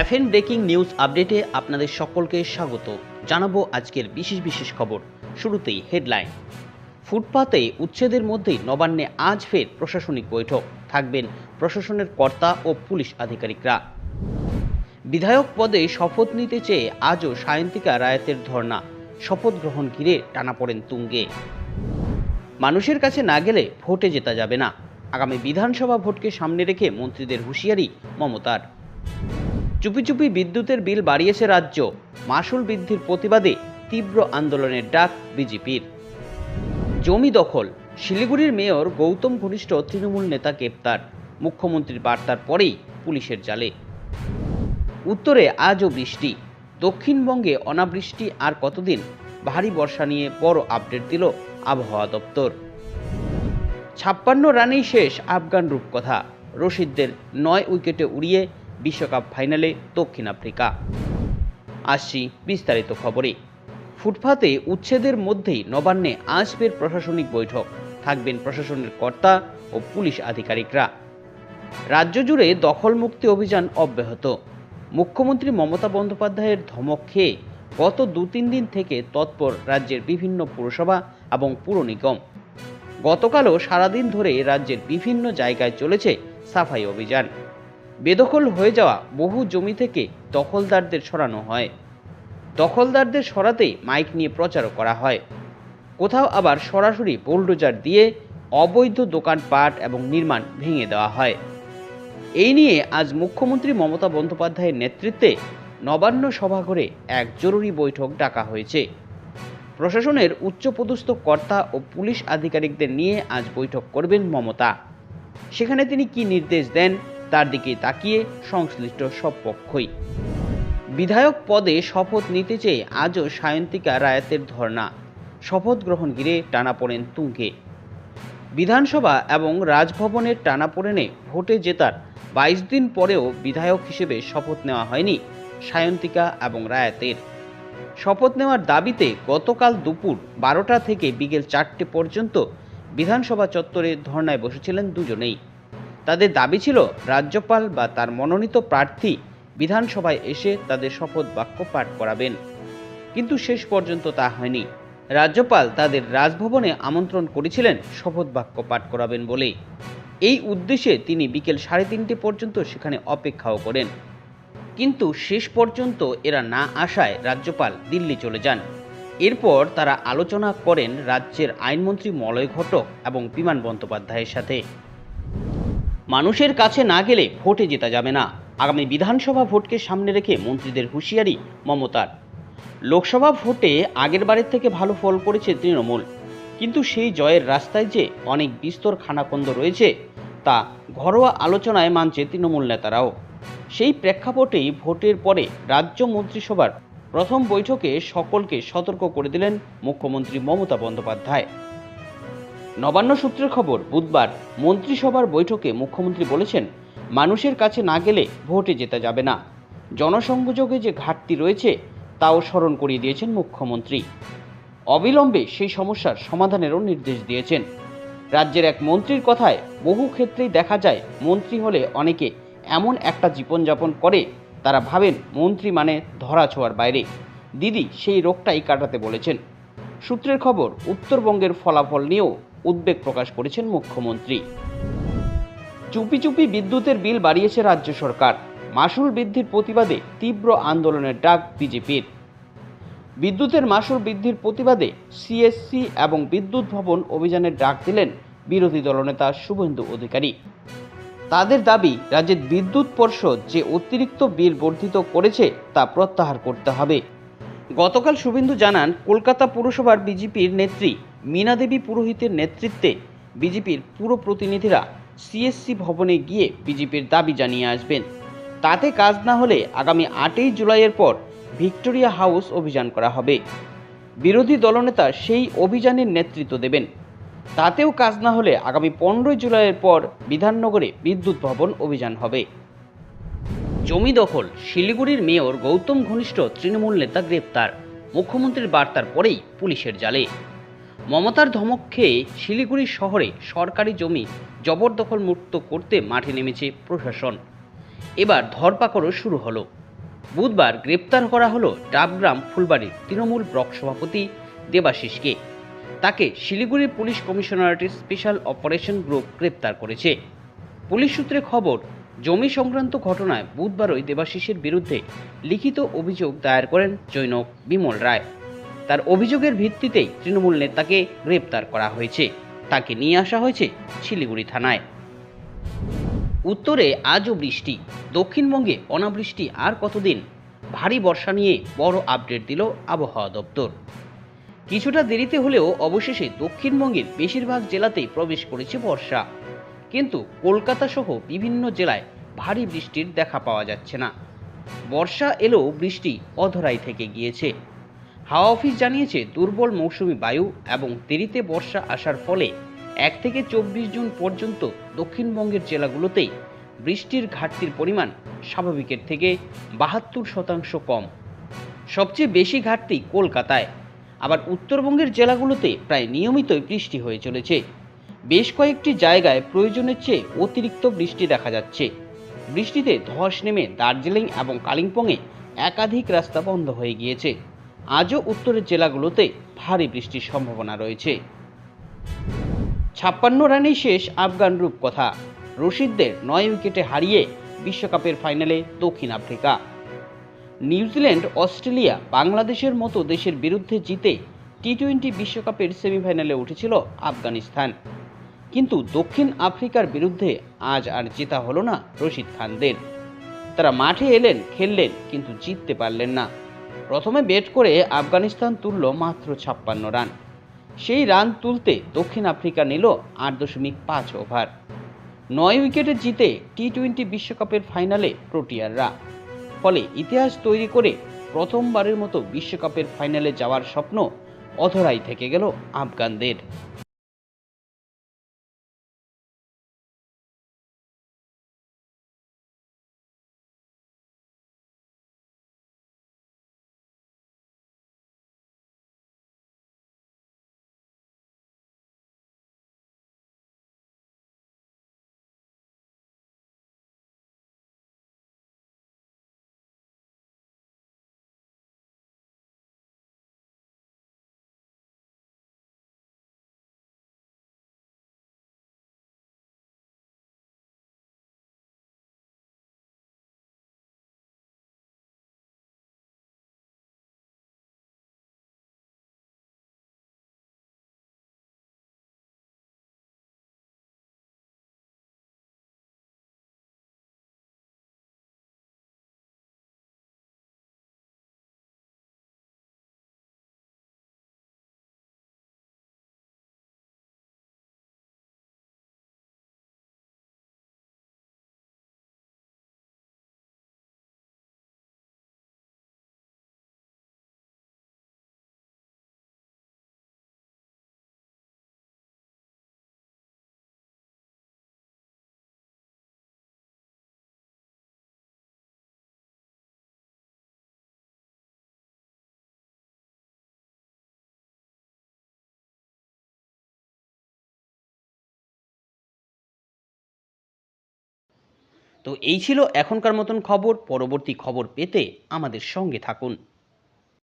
FN breaking news আপডেটে আপনাদের সকলকে স্বাগত। জানাব আজকের বিশেষ বিশেষ খবর। শুরুতেই হেডলাইন ফুটপাতে উচ্ছেদের মধ্যেই নবান্নে আজ ফের প্রশাসনিক বৈঠক। থাকবেন প্রশাসনের কর্তা ও পুলিশ আধিকারিকরা। বিধায়ক পদে শপথ নিতে চেয়ে আজও সায়ন্তিকা রায়তের ধর্ণা। শপথ গ্রহণ ঘিরে টানা পড়েন তুঙ্গে। মানুষের কাছে না গেলে ভোটে জেতা যাবে না। আগামী বিধানসভা ভোটকে সামনে রেখে মন্ত্রীদের হুঁশিয়ারি মমতার। চুপি চুপি বিদ্যুতের বিল বাড়িয়েছে রাজ্য। মাসুল বৃদ্ধির প্রতিবাদে তীব্র আন্দোলনের ডাক বিজেপির। জমি দখল, শিলিগুড়ির মেয়র গৌতম ঘনিষ্ঠ তৃণমূল নেতা গ্রেপ্তার, মুখ্যমন্ত্রীর বার্তার পরেই পুলিশের জালে। উত্তরে আজও বৃষ্টি, দক্ষিণবঙ্গে অনাবৃষ্টি আর কতদিন? ভারী বর্ষা নিয়ে বড় আপডেট দিল আবহাওয়া দপ্তর। ছাপ্পান্ন রানেই শেষ আফগান রূপকথা, রশিদদের নয় উইকেটে উড়িয়ে বিশ্বকাপ ফাইনালে দক্ষিণ আফ্রিকা। আসছি বিস্তারিত খবরে। ফুটপাতে উচ্ছেদের মধ্যেই নবান্নে আসবের প্রশাসনিক বৈঠক। থাকবেন প্রশাসনের কর্তা ও পুলিশ আধিকারিকরা। রাজ্য জুড়ে দখলমুক্তি অভিযান অব্যাহত। মুখ্যমন্ত্রী মমতা বন্দ্যোপাধ্যায়ের ধমক খেয়ে গত দু তিন দিন থেকে তৎপর রাজ্যের বিভিন্ন পুরসভা এবং পুর নিগম। গতকালও সারাদিন ধরে রাজ্যের বিভিন্ন জায়গায় চলেছে সাফাই অভিযান। বেদখল হয়ে যাওয়া বহু জমি থেকে দখলদারদের সরানো হয়। দখলদারদের সরাতে মাইক নিয়ে প্রচারও করা হয়। কোথাও আবার সরাসরি বোলডোজার দিয়ে অবৈধ দোকানপাট এবং নির্মাণ ভেঙে দেওয়া হয়। এই নিয়ে আজ মুখ্যমন্ত্রী মমতা বন্দ্যোপাধ্যায়ের নেতৃত্বে নবান্ন সভাঘরে এক জরুরি বৈঠক ডাকা হয়েছে। প্রশাসনের উচ্চপদস্থ কর্তা ও পুলিশ আধিকারিকদের নিয়ে আজ বৈঠক করবেন মমতা। সেখানে তিনি কি নির্দেশ দেন তার দিকে তাকিয়ে সংশ্লিষ্ট সব পক্ষই। বিধায়ক পদে শপথ নিতে চেয়ে আজও সায়ন্তিকা রায়াতের ধর্ণা। শপথ গ্রহণ ঘিরে টানা পড়েন তুঙ্গে। বিধানসভা এবং রাজভবনের টানাপোড়েনে ভোটে জেতার বাইশ দিন পরেও বিধায়ক হিসেবে শপথ নেওয়া হয়নি সায়ন্তিকা এবং রায়াতের। শপথ নেওয়ার দাবিতে গতকাল দুপুর বারোটা থেকে বিকেল চারটে পর্যন্ত বিধানসভা চত্বরে ধর্নায় বসেছিলেন দুজনেই। তাদের দাবি ছিল, রাজ্যপাল বা তার মনোনীত প্রার্থী বিধানসভায় এসে তাদের শপথ বাক্য পাঠ করাবেন। কিন্তু শেষ পর্যন্ত তা হয়নি। রাজ্যপাল তাদের রাজভবনে আমন্ত্রণ করেছিলেন শপথ বাক্য পাঠ করাবেন বলে। এই উদ্দেশ্যে তিনি বিকেল সাড়ে তিনটে পর্যন্ত সেখানে অপেক্ষাও করেন। কিন্তু শেষ পর্যন্ত এরা না আসায় রাজ্যপাল দিল্লি চলে যান। এরপর তারা আলোচনা করেন রাজ্যের আইনমন্ত্রী মলয় ঘটক এবং বিমান বন্দ্যোপাধ্যায়ের সাথে। মানুষের কাছে না গেলে ভোটে জেতা যাবে না। আগামী বিধানসভা ভোটকে সামনে রেখে মন্ত্রীদের হুঁশিয়ারি মমতার। লোকসভা ভোটে আগের বারের থেকে ভালো ফল করেছে তৃণমূল। কিন্তু সেই জয়ের রাস্তায় যে অনেক বিস্তর খানাকন্দ রয়েছে, তা ঘরোয়া আলোচনায় মানছে তৃণমূল নেতারাও। সেই প্রেক্ষাপটেই ভোটের পরে রাজ্য মন্ত্রিসভার প্রথম বৈঠকে সকলকে সতর্ক করে দিলেন মুখ্যমন্ত্রী মমতা বন্দ্যোপাধ্যায়। নবান্ন সূত্রের খবর, বুধবার মন্ত্রিসভার বৈঠকে মুখ্যমন্ত্রী বলেছেন, মানুষের কাছে না গেলে ভোটে যেতে যাবে না। জনসংযোগে যে ঘাটতি রয়েছে, তাও স্মরণ করিয়ে দিয়েছেন মুখ্যমন্ত্রী। অবিলম্বে সেই সমস্যার সমাধানেরও নির্দেশ দিয়েছেন। রাজ্যের এক মন্ত্রীর কথায় বহু ক্ষেত্রেই দেখা যায়, মন্ত্রী হলে অনেকে এমন একটা জীবনযাপন করে, তারা ভাবেন মন্ত্রী মানে ধরা ছোঁয়ার বাইরে। দিদি সেই রোগটাই কাটাতে বলেছেন। সূত্রের খবর, উত্তরবঙ্গের ফলাফল নিয়েও উদ্বেগ প্রকাশ করেছেন মুখ্যমন্ত্রী। চুপি চুপি বিদ্যুতের বিল বাড়িয়েছে রাজ্য সরকার। মাসুল বৃদ্ধির প্রতিবাদে তীব্র আন্দোলনের ডাক বিজেপির। বিদ্যুতের মাসুল বৃদ্ধির প্রতিবাদে সিএসসি এবং বিদ্যুৎ ভবন অভিযানের ডাক দিলেন বিরোধী দলনেতা শুভেন্দু অধিকারী। তাদের দাবি, রাজ্যের বিদ্যুৎ পর্ষদ যে অতিরিক্ত বিল বর্ধিত করেছে তা প্রত্যাহার করতে হবে। গতকাল শুভেন্দু জানান, কলকাতা পুরসভার বিজেপির নেত্রী মীনা দেবী পুরোহিতের নেতৃত্বে বিজেপির পুরো প্রতিনিধিরা সিএসসি ভবনে গিয়ে বিজেপির দাবি জানিয়ে আসবেন। তাতে কাজ না হলে আগামী আটই জুলাইয়ের পর ভিক্টোরিয়া হাউস অভিযান করা হবে। বিরোধী দলনেতা সেই অভিযানের নেতৃত্ব দেবেন। তাতেও কাজ না হলে আগামী পনেরোই জুলাইয়ের পর বিধাননগরে বিদ্যুৎ ভবন অভিযান হবে। জমি দখল, শিলিগুড়ির মেয়র গৌতম ঘনিষ্ঠ তৃণমূল নেতা গ্রেপ্তার, মুখ্যমন্ত্রীর বার্তার পরেই পুলিশের জালে। মমতার ধমক খেয়ে শিলিগুড়ি শহরে সরকারি জমি জবরদখল মুক্ত করতে মাঠে নেমেছে প্রশাসন। এবার ধরপাকড়ও শুরু হলো। বুধবার গ্রেপ্তার করা হলো ডাবগ্রাম ফুলবাড়ির তৃণমূল ব্লক সভাপতি দেবাশিসকে। তাকে শিলিগুড়ির পুলিশ কমিশনারেটের স্পেশাল অপারেশন গ্রুপ গ্রেপ্তার করেছে। পুলিশ সূত্রে খবর জমি সংক্রান্ত ঘটনায় বুধবার ওই দেবাশিসের বিরুদ্ধে লিখিত অভিযোগ দায়ের করেন জৈনক বিমল রায়। তার অভিযোগের ভিত্তিতেই তৃণমূল নেতাকে গ্রেপ্তার করা হয়েছে। তাকে নিয়ে আসা হয়েছে শিলিগুড়ি থানায়। উত্তরে আজও বৃষ্টি, দক্ষিণবঙ্গে অনাবৃষ্টি আর কতদিন? ভারী বর্ষা নিয়ে বড় আপডেট দিল আবহাওয়া দপ্তর। কিছুটা দেরিতে হলেও অবশেষে দক্ষিণবঙ্গের বেশিরভাগ জেলাতেই প্রবেশ করেছে বর্ষা। কিন্তু কলকাতা সহ বিভিন্ন জেলায় ভারী বৃষ্টির দেখা পাওয়া যাচ্ছে না। বর্ষা এলেও বৃষ্টি অধরাই থেকে গিয়েছে। হাওয়া অফিস জানিয়েছে, দুর্বল মৌসুমি বায়ু এবং দেরিতে বর্ষা আসার ফলে এক থেকে চব্বিশ জুন পর্যন্ত দক্ষিণবঙ্গের জেলাগুলোতেই বৃষ্টির ঘাটতির পরিমাণ স্বাভাবিকের থেকে বাহাত্তর শতাংশ কম। সবচেয়ে বেশি ঘাটতি কলকাতায়। আবার উত্তরবঙ্গের জেলাগুলোতে প্রায় নিয়মিতই বৃষ্টি হয়ে চলেছে। বেশ কয়েকটি জায়গায় প্রয়োজনের চেয়ে অতিরিক্ত বৃষ্টি দেখা যাচ্ছে। বৃষ্টিতে ধস নেমে দার্জিলিং এবং কালিম্পংয়ে একাধিক রাস্তা বন্ধ হয়ে গিয়েছে। আজও উত্তরের জেলাগুলোতে ভারী বৃষ্টির সম্ভাবনা রয়েছে। ছাপ্পান্ন রানেই শেষ আফগান রূপকথা। রশিদদের নয় উইকেটে হারিয়ে বিশ্বকাপের ফাইনালে দক্ষিণ আফ্রিকা। নিউজিল্যান্ড, অস্ট্রেলিয়া, বাংলাদেশের মতো দেশের বিরুদ্ধে জিতে টি টোয়েন্টি বিশ্বকাপের সেমিফাইনালে উঠেছিল আফগানিস্তান। কিন্তু দক্ষিণ আফ্রিকার বিরুদ্ধে আজ আর জেতা হলো না রশিদ খানদের। তারা মাঠে এলেন, খেললেন, কিন্তু জিততে পারলেন না। প্রথমে ব্যাট করে আফগানিস্তান তুলল মাত্র ছাপ্পান্ন রান। সেই রান তুলতে দক্ষিণ আফ্রিকা নিল আট দশমিক পাঁচ ওভার। নয় উইকেটে জিতে টি টোয়েন্টি বিশ্বকাপের ফাইনালে প্রোটিয়াররা। ফলে ইতিহাস তৈরি করে প্রথমবারের মতো বিশ্বকাপের ফাইনালে যাওয়ার স্বপ্ন অধরাই থেকে গেল আফগানদের। তো এই ছিল এখনকার মতন খবর পরবর্তী খবর পেতে আমাদের সঙ্গে থাকুন।